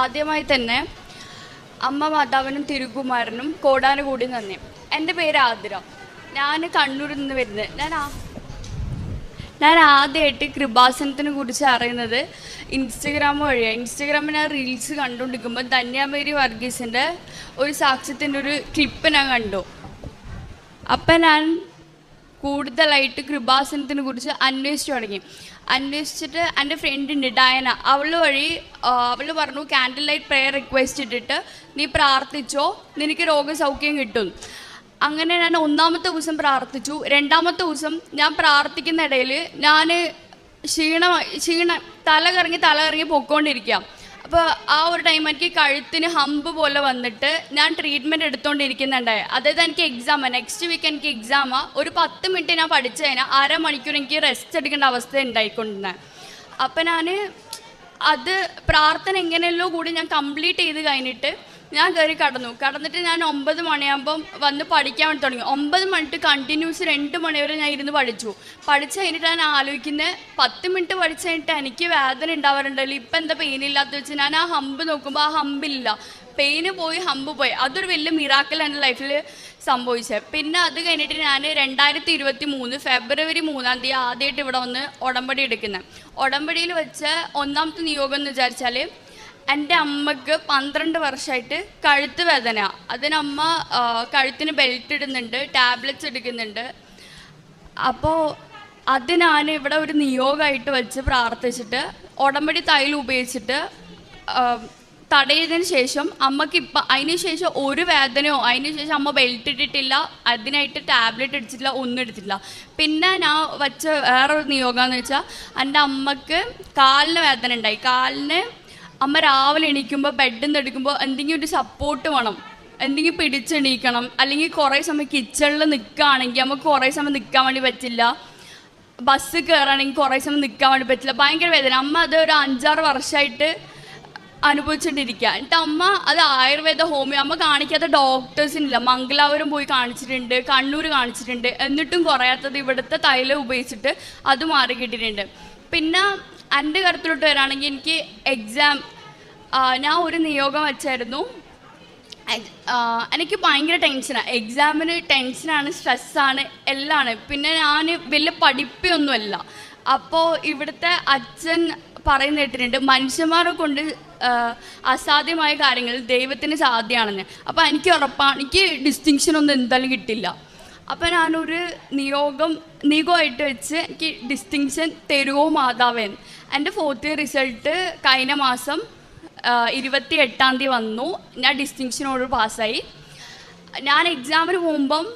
ആദ്യമായി തന്നെ അമ്മ മാതാവിനും തിരുകുമാരനും കോടാനുകൂടി നന്ദി. എന്റെ പേര് ആതിര. ഞാൻ കണ്ണൂരിൽ നിന്ന് വരുന്നത്. ഞാൻ ഞാൻ ആദ്യമായിട്ട് കൃപാസനത്തിനെ കുറിച്ച് അറിയുന്നത് ഇൻസ്റ്റഗ്രാം വഴിയാണ് ഇൻസ്റ്റഗ്രാമിൽ ഞാൻ റീൽസ് കണ്ടുകൊണ്ടിരിക്കുമ്പോൾ ധന്യാമേരി വർഗീസിന്റെ ഒരു സാക്ഷ്യത്തിന്റെ ഒരു ക്ലിപ്പ് ഞാൻ കണ്ടു. അപ്പം ഞാൻ കൂടുതലായിട്ട് കൃപാസനത്തിനെ കുറിച്ച് അന്വേഷിച്ചു തുടങ്ങി. അന്വേഷിച്ചിട്ട് എന്റെ ഫ്രണ്ട് ഉണ്ട് ഡയന. അവൾ വഴി അവൾ പറഞ്ഞു ക്യാൻഡിൽ ലൈറ്റ് പ്രെയർ റിക്വസ്റ്റ് ഇട്ടിട്ട് നീ പ്രാർത്ഥിച്ചോ നിനക്ക് രോഗസൗഖ്യം കിട്ടും. അങ്ങനെ ഞാൻ ഒന്നാമത്തെ ദിവസം പ്രാർത്ഥിച്ചു. രണ്ടാമത്തെ ദിവസം ഞാൻ പ്രാർത്ഥിക്കുന്ന ഇടയിൽ ഞാൻ ക്ഷീണമായി ക്ഷീണ തല കറങ്ങി തല കറങ്ങി പൊക്കോണ്ടിരിക്കാം അപ്പോൾ ആ ഒരു ടൈം എനിക്ക് കഴുത്തിന് ഹമ്പ് പോലെ വന്നിട്ട് ഞാൻ ട്രീറ്റ്മെന്റ് എടുത്തുകൊണ്ടിരിക്കുന്നുണ്ടായി അതായത് എനിക്ക് എക്സാമാണ് നെക്സ്റ്റ് വീക്ക് എനിക്ക് എക്സാമാണ് ഒരു പത്ത് മിനിറ്റ് ഞാൻ പഠിച്ചു കഴിഞ്ഞാൽ അരമണിക്കൂർ എനിക്ക് റെസ്റ്റ് എടുക്കേണ്ട അവസ്ഥ ഉണ്ടായിക്കൊണ്ടിരുന്നത് അപ്പം ഞാൻ അത് പ്രാർത്ഥന എങ്ങനെയല്ലോ കൂടി ഞാൻ കംപ്ലീറ്റ് ചെയ്ത് കഴിഞ്ഞിട്ട് ഞാൻ കയറി കടന്നു. കടന്നിട്ട് ഞാൻ ഒമ്പത് മണിയാകുമ്പം വന്ന് പഠിക്കാൻ വേണ്ടി തുടങ്ങി. ഒമ്പത് മണിട്ട് കണ്ടിന്യൂസ് രണ്ട് മണിവരെ ഞാൻ ഇരുന്ന് പഠിച്ചു. പഠിച്ചു കഴിഞ്ഞിട്ട് ഞാൻ ആലോചിക്കുന്നത് പത്ത് മിനിറ്റ് പഠിച്ച് കഴിഞ്ഞിട്ട് എനിക്ക് വേദന ഉണ്ടാവാറുണ്ടല്ലോ. ഇപ്പം എന്താ പെയിൻ ഇല്ലാത്ത വെച്ച് ഞാൻ ആ ഹമ്പ് നോക്കുമ്പോൾ ആ ഹമ്പില്ല പെയിന് പോയി ഹമ്പ് പോയി. അതൊരു വലിയ മിറാക്കൽ എന്റെ ലൈഫിൽ സംഭവിച്ചത് പിന്നെ അത് കഴിഞ്ഞിട്ട് ഞാൻ രണ്ടായിരത്തി ഇരുപത്തി മൂന്ന് ഫെബ്രുവരി മൂന്നാം തീയതി ആദ്യമായിട്ട് ഇവിടെ വന്ന് ഉടമ്പടി എടുക്കുന്നത് ഉടമ്പടിയിൽ വെച്ച ഒന്നാമത്തെ നിയോഗം എന്ന് വിചാരിച്ചാൽ എന്റെ അമ്മയ്ക്ക് പന്ത്രണ്ട് വർഷമായിട്ട് കഴുത്ത് വേദന. അതിനമ്മ കഴുത്തിന് ബെൽറ്റ് ഇടുന്നുണ്ട് ടാബ്ലറ്റ്സ് എടുക്കുന്നുണ്ട്. അപ്പോൾ അത് ഇവിടെ ഒരു നിയോഗമായിട്ട് വെച്ച് പ്രാർത്ഥിച്ചിട്ട് ഉടമ്പടി തൈൽ ഉപയോഗിച്ചിട്ട് തടയതിന് ശേഷം അമ്മയ്ക്ക് ഇപ്പം അതിന് ശേഷം ഒരു വേദനയോ അതിന് ശേഷം അമ്മ ബെൽറ്റ് ഇട്ടിട്ടില്ല അതിനായിട്ട് ടാബ്ലറ്റ് അടിച്ചിട്ടില്ല ഒന്നും എടുത്തിട്ടില്ല പിന്നെ ഞാൻ വച്ച വേറൊരു നിയോഗം എന്ന് വെച്ചാൽ എന്റെ അമ്മയ്ക്ക് കാലിന് വേദന ഉണ്ടായി. കാലിന് അമ്മ രാവിലെ എണീക്കുമ്പോൾ ബെഡിൽ നിന്ന് എടുക്കുമ്പോൾ എന്തെങ്കിലും ഒരു സപ്പോർട്ട് വേണം. എന്തെങ്കിലും പിടിച്ചെണീക്കണം അല്ലെങ്കിൽ കുറേ സമയം കിച്ചണിൽ നിൽക്കുകയാണെങ്കിൽ നമുക്ക് കുറേ സമയം നിൽക്കാൻ വേണ്ടി പറ്റില്ല. ബസ് കയറുകയാണെങ്കിൽ കുറേ സമയം നിൽക്കാൻ വേണ്ടി പറ്റില്ല. ഭയങ്കര വേദന. അമ്മ അത് ഒരു അഞ്ചാറ് വർഷമായിട്ട് അനുഭവിച്ചുകൊണ്ടിരിക്കുക എന്നിട്ട് അമ്മ അത് ആയുർവേദ ഹോമിയോ അമ്മ കാണിക്കാത്ത ഡോക്ടേഴ്സിനില്ല മംഗലാപുരം പോയി കാണിച്ചിട്ടുണ്ട് കണ്ണൂർ കാണിച്ചിട്ടുണ്ട്. എന്നിട്ടും കുറയാത്തത് ഇവിടുത്തെ തൈലം ഉപയോഗിച്ചിട്ട് അത് മാറി കിട്ടിയിട്ടുണ്ട് പിന്നെ എന്റെ കാര്യത്തിലോട്ട് വരാണെങ്കിൽ എനിക്ക് എക്സാം ഞാൻ ഒരു നിയോഗം വെച്ചായിരുന്നു. എനിക്ക് ഭയങ്കര ടെൻഷനാണ് എക്സാമിന് ടെൻഷനാണ് സ്ട്രെസ്സാണ് എല്ലാമാണ് പിന്നെ ഞാൻ വലിയ പഠിപ്പൊന്നുമല്ല. അപ്പോൾ ഇവിടുത്തെ അച്ഛൻ പറയുന്ന കേട്ടിട്ടുണ്ട് മനുഷ്യന്മാരെ കൊണ്ട് അസാധ്യമായ കാര്യങ്ങൾ ദൈവത്തിന് സാധ്യമാണെന്ന്. അപ്പോൾ എനിക്ക് ഉറപ്പാണ് എനിക്ക് ഡിസ്റ്റിങ്ഷൻ ഒന്നും എന്തായാലും കിട്ടില്ല. അപ്പോൾ ഞാനൊരു നിയോഗം നിയോഗമായിട്ട് വെച്ച് എനിക്ക് ഡിസ്റ്റിങ്ഷൻ തരുവോ മാതാവേൻ എന്റെ ഫോർത്ത് ഇയർ റിസൾട്ട് കഴിഞ്ഞ മാസം ഇരുപത്തി എട്ടാം തീയതി വന്നു. ഞാൻ ഡിസ്റ്റിങ്ഷനോട് പാസ്സായി. ഞാൻ എക്സാമിന് പോകുമ്പം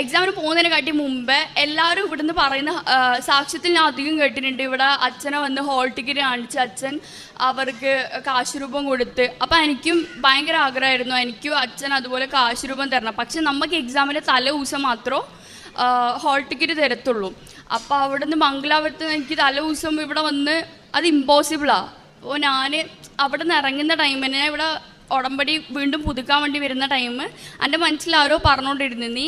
എക്സാമിന് പോകുന്നതിനെ കാട്ടി മുമ്പേ എല്ലാവരും ഇവിടുന്ന് പറയുന്ന സാക്ഷ്യത്തിൽ ഞാൻ അധികം കേട്ടിട്ടുണ്ട്. ഇവിടെ അച്ഛനെ വന്ന് ഹോൾ ടിക്കറ്റ് കാണിച്ച് അച്ഛൻ അവർക്ക് കാശ് രൂപം കൊടുത്ത്. അപ്പം എനിക്കും ഭയങ്കര ആഗ്രഹമായിരുന്നു. എനിക്കും അച്ഛൻ അതുപോലെ കാശ് രൂപം തരണം. പക്ഷെ നമുക്ക് എക്സാമിന്റെ തലേ ദിവസം മാത്രം ഹോൾ ടിക്കറ്റ് തരത്തുള്ളൂ. അപ്പോൾ അവിടുന്ന് മംഗലാപുരത്ത് എനിക്ക് തലേ ദിവസം ഇവിടെ വന്ന് അത് ഇമ്പോസിബിളാണ് അപ്പോൾ ഞാൻ അവിടെ നിന്ന് ഇറങ്ങുന്ന ടൈമിന് ഇവിടെ ഉടമ്പടി വീണ്ടും പുതുക്കാൻ വേണ്ടി വരുന്ന ടൈം എന്റെ മനസ്സിൽ ആരോ പറഞ്ഞുകൊണ്ടിരുന്നു നീ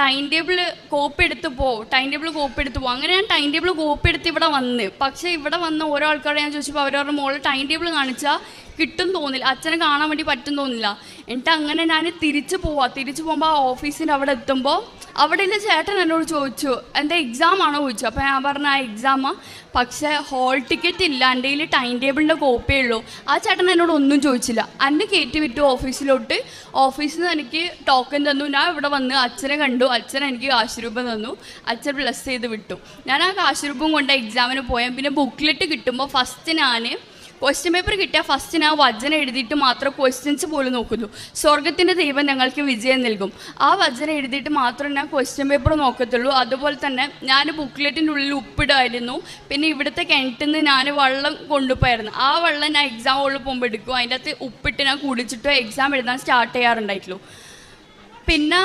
ടൈം ടേബിൾ കോപ്പി എടുത്ത് പോ ടൈം ടേബിൾ കോപ്പി എടുത്ത് പോ. അങ്ങനെ ഞാൻ ടൈം ടേബിൾ കോപ്പി എടുത്ത് ഇവിടെ വന്ന് പക്ഷേ ഇവിടെ വന്ന ഓരോ ആൾക്കാരെ ഞാൻ ചോദിച്ചപ്പോൾ അവരവരുടെ മോളിൽ മോൾ ടൈം ടേബിൾ കാണിച്ചാൽ കിട്ടും തോന്നില്ല. അച്ഛനെ കാണാൻ വേണ്ടി പറ്റും തോന്നില്ല. എന്നിട്ട് അങ്ങനെ ഞാൻ തിരിച്ചു പോവാ. തിരിച്ചു പോകുമ്പോൾ ആ ഓഫീസിന്റെ അവിടെ എത്തുമ്പോൾ അവിടെ എന്റെ ചേട്ടൻ എന്നോട് ചോദിച്ചു എന്റെ എക്സാം ആണോ? ചോദിച്ചു. അപ്പോൾ ഞാൻ പറഞ്ഞ ആ എക്സാമാണ് പക്ഷേ ഹോൾ ടിക്കറ്റ് ഇല്ല. എന്റെ കയ്യിൽ ടൈം ടേബിളിന്റെ കോപ്പിയേ ഉള്ളൂ. ആ ചേട്ടൻ എന്നോട് ഒന്നും ചോദിച്ചില്ല. എന്റെ കയറ്റി വിട്ടു ഓഫീസിലോട്ട്. ഓഫീസിൽ നിന്ന് എനിക്ക് ടോക്കൺ തന്നു. ഞാൻ ഇവിടെ വന്ന് അച്ഛനെ കണ്ടു. അച്ഛൻ എനിക്ക് കാശുരൂപം തന്നു. അച്ഛൻ പ്ലസ് ചെയ്ത് വിട്ടു. ഞാൻ ആ കാശുരൂപം കൊണ്ട് എക്സാമിന് പോയാൽ പിന്നെ ബുക്ക്ലെറ്റ് കിട്ടുമ്പോൾ ഫസ്റ്റ് ഞാൻ ക്വസ്റ്റ്യൻ പേപ്പർ കിട്ടിയാൽ ഫസ്റ്റ് ഞാൻ വചനം എഴുതിയിട്ട് മാത്രം ക്വസ്റ്റ്യൻസ് പോലും നോക്കുന്നു. സ്വർഗത്തിന്റെ ദൈവം ഞങ്ങൾക്ക് വിജയം നൽകും. ആ വചനം എഴുതിയിട്ട് മാത്രം ഞാൻ ക്വസ്റ്റ്യൻ പേപ്പർ നോക്കത്തുള്ളൂ. അതുപോലെ തന്നെ ഞാൻ ബുക്ക്ലെറ്റിന്റെ ഉള്ളിൽ ഉപ്പിടായിരുന്നു. പിന്നെ ഇവിടുത്തെ കിണറ്റിൽ നിന്ന് ഞാൻ വെള്ളം കൊണ്ടുപോയായിരുന്നു. ആ വെള്ളം ഞാൻ എക്സാം ഉള്ളിൽ പോകുമ്പോൾ എടുക്കും. അതിന്റെ അകത്ത് ഉപ്പിട്ട് ഞാൻ കുടിച്ചിട്ടോ എക്സാം എഴുതാൻ സ്റ്റാർട്ട് ചെയ്യാറുണ്ടായിട്ടുള്ളൂ. പിന്നെ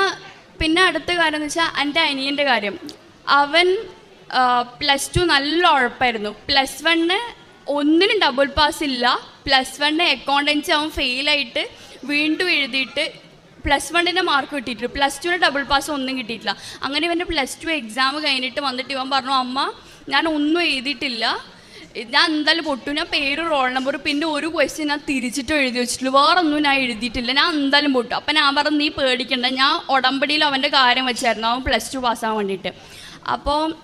പിന്നെ അടുത്ത കാര്യം എന്ന് വെച്ചാൽ എന്റെ അനിയന്റെ കാര്യം. അവൻ പ്ലസ് ടു നല്ല ഉഴപ്പായിരുന്നു പ്ലസ് വണ്ണ് ഒന്നിനും ഡബിൾ പാസ് ഇല്ല. പ്ലസ് വണ്ണ് അക്കൗണ്ടൻസി അവൻ ഫെയിലായിട്ട് വീണ്ടും എഴുതിയിട്ട് പ്ലസ് വണ്ണിന്റെ മാർക്ക് കിട്ടിയിട്ടില്ല. പ്ലസ് ടുവിന് ഡബിൾ പാസ് ഒന്നും കിട്ടിയിട്ടില്ല. അങ്ങനെ ഇവന്റെ പ്ലസ് ടു എക്സാം കഴിഞ്ഞിട്ട് വന്നിട്ട് ഇവൻ പറഞ്ഞു അമ്മ ഞാൻ ഒന്നും എഴുതിയിട്ടില്ല. ഞാൻ എന്തായാലും പൊട്ടു. ഞാൻ പേര് റോൾ നമ്പർ പിന്നെ ഒരു ക്വസ്റ്റ്യൻ ഞാൻ തിരിച്ചിട്ട് എഴുതി വെച്ചിട്ടുള്ളൂ വേറെ ഒന്നും ഞാൻ എഴുതിയിട്ടില്ല. ഞാൻ എന്തായാലും പൊട്ടു. അപ്പം ഞാൻ പറഞ്ഞു നീ പേടിക്കണ്ട. ഞാൻ ഉടമ്പടിയിൽ അവന്റെ കാര്യം വെച്ചായിരുന്നു. അവൻ പ്ലസ് ടു പാസ്സാകാൻ വേണ്ടിയിട്ട്. അപ്പോൾ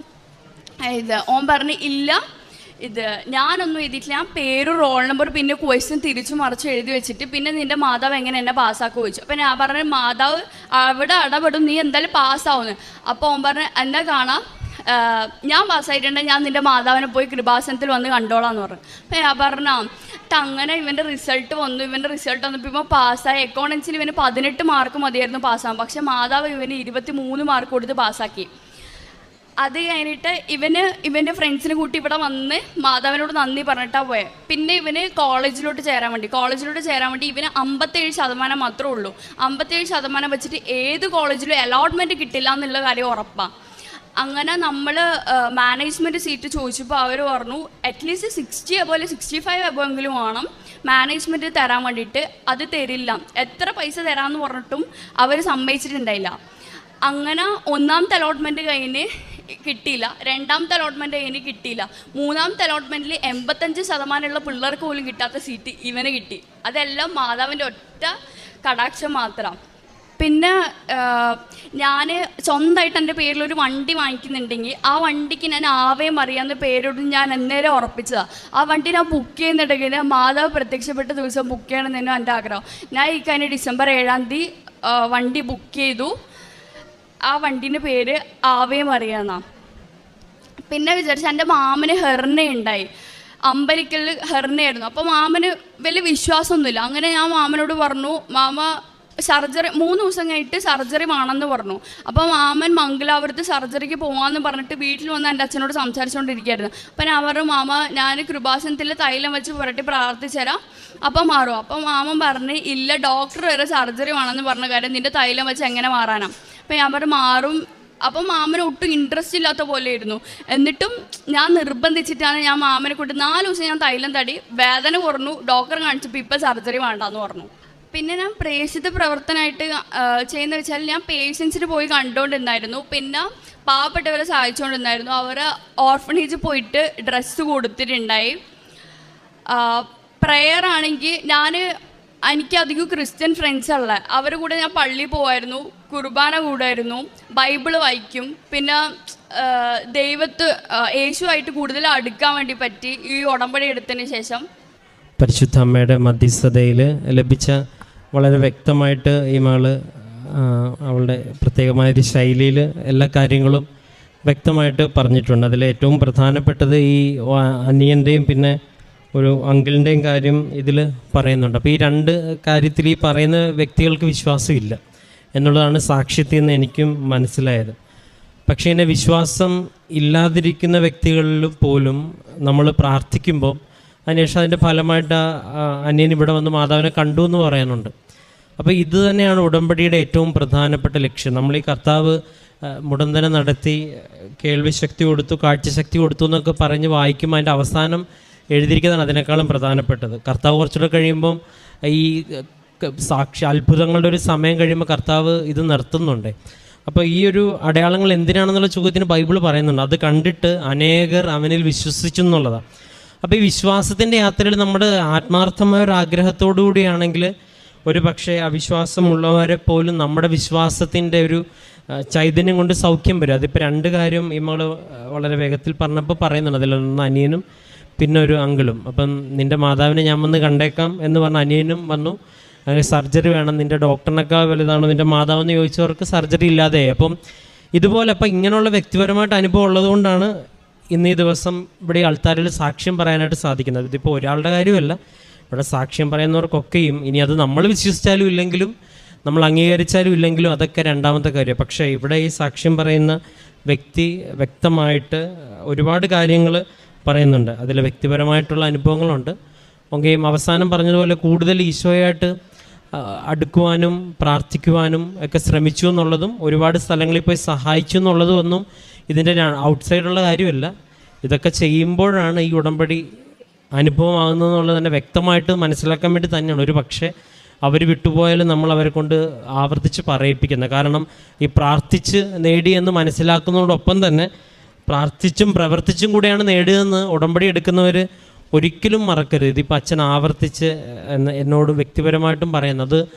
ഇത് ഓൻ പറഞ്ഞ് ഇല്ല. ഇത് ഞാനൊന്നും എഴുതിയിട്ടില്ല. ഞാൻ പേര് റോൾ നമ്പർ പിന്നെ ക്വസ്റ്റ്യൻ തിരിച്ചു മറിച്ച് എഴുതി വെച്ചിട്ട് പിന്നെ നിന്റെ മാതാവ് എങ്ങനെ എന്നെ പാസ്സാക്കുക ചോദിച്ചു. അപ്പം ഞാൻ പറഞ്ഞു മാതാവ് അവിടെ ഇടപെടും നീ എന്തായാലും പാസ്സാവുന്നു അപ്പോൾ ഓൻ പറഞ്ഞു എന്താ കാണാം? ഞാൻ പാസ്സായിട്ടുണ്ടെങ്കിൽ ഞാൻ നിന്റെ മാതാവിനെ പോയി കൃപാസനത്തിൽ വന്ന് കണ്ടോളാം എന്ന് പറഞ്ഞു. അപ്പം ഞാൻ പറഞ്ഞു അങ്ങനെ ഇവന്റെ റിസൾട്ട് വന്നു. ഇവന്റെ റിസൾട്ട് വന്നപ്പോൾ ഇവൻ പാസ്സായി എക്കോണമിക്സിൽ ഇവന് പതിനെട്ട് മാർക്ക് മതിയായിരുന്നു പാസ്സാകാൻ പക്ഷേ മാതാവ് ഇവന് ഇരുപത്തി മൂന്ന് മാർക്ക് കൊടുത്ത് പാസ്സാക്കി അത് കഴിഞ്ഞിട്ട് ഇവന് ഇവന്റെ ഫ്രണ്ട്സിനെ കൂട്ടി ഇവിടെ വന്ന് മാതാവിനോട് നന്ദി പറഞ്ഞിട്ടാണ് പോയത് പിന്നെ ഇവന് കോളേജിലോട്ട് ചേരാൻ വേണ്ടി. കോളേജിലോട്ട് ചേരാൻ വേണ്ടി ഇവന് അമ്പത്തേഴ് ശതമാനം മാത്രമേ ഉള്ളൂ. അമ്പത്തേഴ് ശതമാനം വെച്ചിട്ട് ഏത് കോളേജിലും അലോട്ട്മെന്റ് കിട്ടില്ല എന്നുള്ള കാര്യം ഉറപ്പാണ് അങ്ങനെ നമ്മൾ മാനേജ്മെന്റ് സീറ്റ് ചോദിച്ചപ്പോൾ അവർ പറഞ്ഞു അറ്റ്ലീസ്റ്റ് സിക്സ്റ്റി അതുപോലെ സിക്സ്റ്റി ഫൈവ് എങ്കിലും വേണം മാനേജ്മെന്റ് തരാൻ വേണ്ടിയിട്ട്. അത് തരില്ല. എത്ര പൈസ തരാമെന്ന് പറഞ്ഞിട്ടും അവർ സമ്മതിച്ചിട്ടുണ്ടായില്ല. അങ്ങനെ ഒന്നാമത്തെ അലോട്ട്മെന്റ് കഴിഞ്ഞ് കിട്ടിയില്ല. രണ്ടാമത്തെ അലോട്ട്മെന്റ് എനിക്ക് കിട്ടിയില്ല. മൂന്നാമത്തെ അലോട്ട്മെന്റിൽ എൺപത്തഞ്ച് ശതമാനമുള്ള പിള്ളേർക്ക് പോലും കിട്ടാത്ത സീറ്റ് ഇവന് കിട്ടി. അതെല്ലാം മാതാവിന്റെ ഒറ്റ കടാക്ഷം മാത്രം. പിന്നെ ഞാൻ സ്വന്തമായിട്ട് എന്റെ പേരിൽ ഒരു വണ്ടി വാങ്ങിക്കുന്നുണ്ടെങ്കിൽ ആ വണ്ടിക്ക് ഞാൻ ആവേ അറിയാവുന്ന പേരോട് ഞാൻ അന്നേരം ഉറപ്പിച്ചതാണ് ആ വണ്ടി ഞാൻ ബുക്ക് ചെയ്യുന്നുണ്ടെങ്കിൽ മാതാവ് പ്രത്യക്ഷപ്പെട്ട ദിവസം ബുക്ക് ചെയ്യണമെന്നു എന്റെ ആഗ്രഹം. ഞാൻ ഈ കഴിഞ്ഞ ഡിസംബർ ഏഴാം തീയതി വണ്ടി ബുക്ക് ചെയ്തു. ആ വണ്ടീന്റെ പേര് ആവേ മറിയാന്നാ. പിന്നെ വിചാരിച്ചു എന്റെ മാമന് ഹെർണ ഉണ്ടായി അമ്പലിക്കൽ ഹെർണയായിരുന്നു. അപ്പോൾ മാമന് വലിയ വിശ്വാസമൊന്നുമില്ല. അങ്ങനെ ഞാൻ മാമനോട് പറഞ്ഞു മാമ സർജറി മൂന്ന് ദിവസം കഴിഞ്ഞിട്ട് സർജറി വേണമെന്ന് പറഞ്ഞു. അപ്പോൾ മാമൻ മംഗലാപുരത്ത് സർജറിക്ക് പോകാമെന്ന് പറഞ്ഞിട്ട് വീട്ടിൽ വന്ന് എന്റെ അച്ഛനോട് സംസാരിച്ചുകൊണ്ടിരിക്കുകയായിരുന്നു അപ്പം ഞാൻ പറഞ്ഞു മാമ ഞാൻ കൃപാസനത്തിൽ തൈലം വെച്ച് പുരട്ടി പ്രാർത്ഥിച്ചുതരാം അപ്പം മാറും. അപ്പം മാമൻ പറഞ്ഞ് ഇല്ല ഡോക്ടർ വരെ സർജറി വേണമെന്ന് പറഞ്ഞ കാര്യം നിന്റെ തൈലം വെച്ച് എങ്ങനെ മാറാനാണ് അപ്പം ഞാൻ പറഞ്ഞു മാറും. അപ്പം മാമന് ഒട്ടും ഇൻട്രസ്റ്റ് ഇല്ലാത്ത പോലെ ഇരുന്നു എന്നിട്ടും ഞാൻ നിർബന്ധിച്ചിട്ടാണ് ഞാൻ മാമനെ കൊണ്ട് നാല് ദിവസം ഞാൻ തൈലം തടി വേദന കുറഞ്ഞു ഡോക്ടറെ കാണിച്ചപ്പോൾ ഇപ്പം സർജറി വേണ്ടാന്ന് പറഞ്ഞു. പിന്നെ ഞാൻ പ്രേക്ഷിത പ്രവർത്തനമായിട്ട് ചെയ്യുന്ന വെച്ചാൽ ഞാൻ പേഷ്യൻസിന് പോയി കണ്ടുകൊണ്ടിരുന്നായിരുന്നു പിന്നെ പാവപ്പെട്ടവരെ സഹായിച്ചുകൊണ്ടിരുന്നായിരുന്നു അവർ ഓർഫണേജിൽ പോയിട്ട് ഡ്രസ്സ് കൊടുത്തിട്ടുണ്ടായി. പ്രെയർ ആണെങ്കിൽ ഞാൻ എനിക്ക് അധികം ക്രിസ്ത്യൻ ഫ്രണ്ട്സ് ഉള്ള അവരുടെ കൂടെ ഞാൻ പള്ളിയിൽ പോവായിരുന്നു. കുർബാന കൂടായിരുന്നു ബൈബിൾ വായിക്കും. പിന്നെ ദൈവത്ത് യേശുവായിട്ട് കൂടുതൽ അടുക്കാൻ വേണ്ടി പറ്റി ഈ ഉടമ്പടി എടുത്തതിന് ശേഷം. പരിശുദ്ധ അമ്മയുടെ മധ്യസ്ഥതയിൽ ലഭിച്ച വളരെ വ്യക്തമായിട്ട് ഈ മകൾ അവളുടെ പ്രത്യേകമായ ഒരു ശൈലിയിൽ എല്ലാ കാര്യങ്ങളും വ്യക്തമായിട്ട് പറഞ്ഞിട്ടുണ്ട്. അതിൽ ഏറ്റവും പ്രധാനപ്പെട്ടത് ഈ അനിയന്റെയും പിന്നെ ഒരു അങ്കിളിന്റെയും കാര്യം ഇതിൽ പറയുന്നുണ്ട്. അപ്പോൾ ഈ രണ്ട് കാര്യത്തിൽ ഈ പറയുന്ന വ്യക്തികൾക്ക് വിശ്വാസമില്ല എന്നുള്ളതാണ് സാക്ഷ്യത്തിൽ നിന്ന് എനിക്കും മനസ്സിലായത്. പക്ഷേ എന്നെ വിശ്വാസം ഇല്ലാതിരിക്കുന്ന വ്യക്തികളിൽ പോലും നമ്മൾ പ്രാർത്ഥിക്കുമ്പോൾ അതിനുശേഷം അതിന്റെ ഫലമായിട്ട് അന്യൻ ഇവിടെ വന്ന് മാതാവിനെ കണ്ടു എന്ന് പറയാനുണ്ട്. അപ്പോൾ ഇത് തന്നെയാണ് ഉടമ്പടിയുടെ ഏറ്റവും പ്രധാനപ്പെട്ട ലക്ഷ്യം. നമ്മൾ ഈ കർത്താവ് മുടന്തനം നടത്തി കേൾവി ശക്തി കൊടുത്തു കാഴ്ചശക്തി കൊടുത്തു എന്നൊക്കെ പറഞ്ഞ് വായിക്കുമ്പോൾ അതിന്റെ അവസാനം എഴുതിയിരിക്കുന്നതാണ് അതിനേക്കാളും പ്രധാനപ്പെട്ടത്. കർത്താവ് കുറച്ചുകൂടെ കഴിയുമ്പം ഈ സാക്ഷി അത്ഭുതങ്ങളുടെ ഒരു സമയം കഴിയുമ്പോൾ കർത്താവ് ഇത് നിർത്തുന്നുണ്ട്. അപ്പോൾ ഈ ഒരു അടയാളങ്ങൾ എന്തിനാണെന്നുള്ള ചോദ്യത്തിന് ബൈബിൾ പറയുന്നുണ്ട്. അത് കണ്ടിട്ട് അനേകർ അവനിൽ വിശ്വസിച്ചു എന്നുള്ളതാണ് അപ്പോൾ ഈ വിശ്വാസത്തിന്റെ യാത്രയിൽ നമ്മുടെ ആത്മാർത്ഥമായ ഒരു ആഗ്രഹത്തോടു കൂടിയാണെങ്കിൽ ഒരു പക്ഷേ അവിശ്വാസമുള്ളവരെ പോലും നമ്മുടെ വിശ്വാസത്തിന്റെ ഒരു ചൈതന്യം കൊണ്ട് സൗഖ്യം വരും. അതിപ്പോൾ രണ്ട് കാര്യം ഈ വളരെ വേഗത്തിൽ പറഞ്ഞപ്പോൾ പറയുന്നുണ്ട്. അതിലൊന്ന് അനിയനും പിന്നെ ഒരു അങ്കിളും. അപ്പം നിന്റെ മാതാവിനെ ഞാൻ വന്ന് കണ്ടേക്കാം എന്ന് പറഞ്ഞ അനിയനും വന്നു. സർജറി വേണം. നിന്റെ ഡോക്ടറിനൊക്കെ വലുതാണോ. നിന്റെ മാതാവെന്ന് ചോദിച്ചവർക്ക് സർജറി ഇല്ലാതെ. അപ്പം ഇതുപോലെ അപ്പം ഇങ്ങനെയുള്ള വ്യക്തിപരമായിട്ട് അനുഭവം ഉള്ളതുകൊണ്ടാണ് ഇന്ന് ഈ ദിവസം ഇവിടെ ആൾക്കാരിൽ സാക്ഷ്യം പറയാനായിട്ട് സാധിക്കുന്നത്. ഇതിപ്പോൾ ഒരാളുടെ കാര്യമല്ല. ഇവിടെ സാക്ഷ്യം പറയുന്നവർക്കൊക്കെയും ഇനി അത് നമ്മൾ വിശ്വസിച്ചാലും ഇല്ലെങ്കിലും നമ്മൾ അംഗീകരിച്ചാലും ഇല്ലെങ്കിലും അതൊക്കെ രണ്ടാമത്തെ കാര്യം. പക്ഷേ ഇവിടെ ഈ സാക്ഷ്യം പറയുന്ന വ്യക്തി വ്യക്തമായിട്ട് ഒരുപാട് കാര്യങ്ങൾ പറയുന്നുണ്ട്. അതിൽ വ്യക്തിപരമായിട്ടുള്ള അനുഭവങ്ങളുണ്ട്. ഒക്കെയും അവസാനം പറഞ്ഞതുപോലെ കൂടുതൽ ഈശോയായിട്ട് അടുക്കുവാനും പ്രാർത്ഥിക്കുവാനും ഒക്കെ ശ്രമിച്ചു എന്നുള്ളതും ഒരുപാട് സ്ഥലങ്ങളിൽ പോയി സഹായിച്ചു എന്നുള്ളതും ഒന്നും ഇതിന്റെ ഔട്ട്സൈഡുള്ള കാര്യമല്ല. ഇതൊക്കെ ചെയ്യുമ്പോഴാണ് ഈ ഉടമ്പടി അനുഭവമാകുന്നതെന്നുള്ളത് തന്നെ വ്യക്തമായിട്ട് മനസ്സിലാക്കാൻ വേണ്ടി തന്നെയാണ്. ഒരു പക്ഷേ അവർ വിട്ടുപോയാലും നമ്മൾ അവരെ കൊണ്ട് ആവർത്തിച്ച് പറയിപ്പിക്കുന്നത് കാരണം ഈ പ്രാർത്ഥിച്ച് നേടിയെന്ന് മനസ്സിലാക്കുന്നതോടൊപ്പം തന്നെ പ്രാർത്ഥിച്ചും പ്രവർത്തിച്ചും കൂടെയാണ് നേടുകയെന്ന് ഉടമ്പടി എടുക്കുന്നവർ ഒരിക്കലും മറക്കരുത്. ഇതിപ്പോൾ അച്ഛൻ ആവർത്തിച്ച് എന്ന് എന്നോട് വ്യക്തിപരമായിട്ടും പറയുന്നത്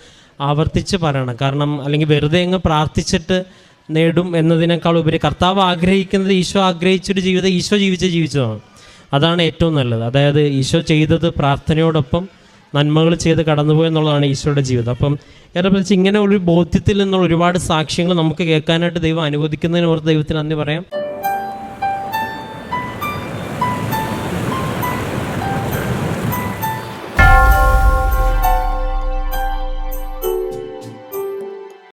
ആവർത്തിച്ച് പറയണം. കാരണം അല്ലെങ്കിൽ വെറുതെ അങ്ങ് പ്രാർത്ഥിച്ചിട്ട് നേടും എന്നതിനേക്കാൾ ഉപരി കർത്താവ് ആഗ്രഹിക്കുന്നത് ഈശോ ആഗ്രഹിച്ചൊരു ജീവിതം ഈശോ ജീവിച്ച് ജീവിച്ചതാണ്. അതാണ് ഏറ്റവും നല്ലത്. അതായത് ഈശോ ചെയ്തത് പ്രാർത്ഥനയോടൊപ്പം നന്മകൾ ചെയ്ത് കടന്നുപോയി എന്നുള്ളതാണ് ഈശോയുടെ ജീവിതം. അപ്പം ഏറെ പ്രത്യേകിച്ച് ഇങ്ങനെ ഒരു ബോധ്യത്തിൽ നിന്നുള്ള ഒരുപാട് സാക്ഷ്യങ്ങൾ നമുക്ക് കേൾക്കാനായിട്ട് ദൈവം അനുവദിക്കുന്നതിന് ഓർത്ത് ദൈവത്തിന് നന്ദി പറയാം.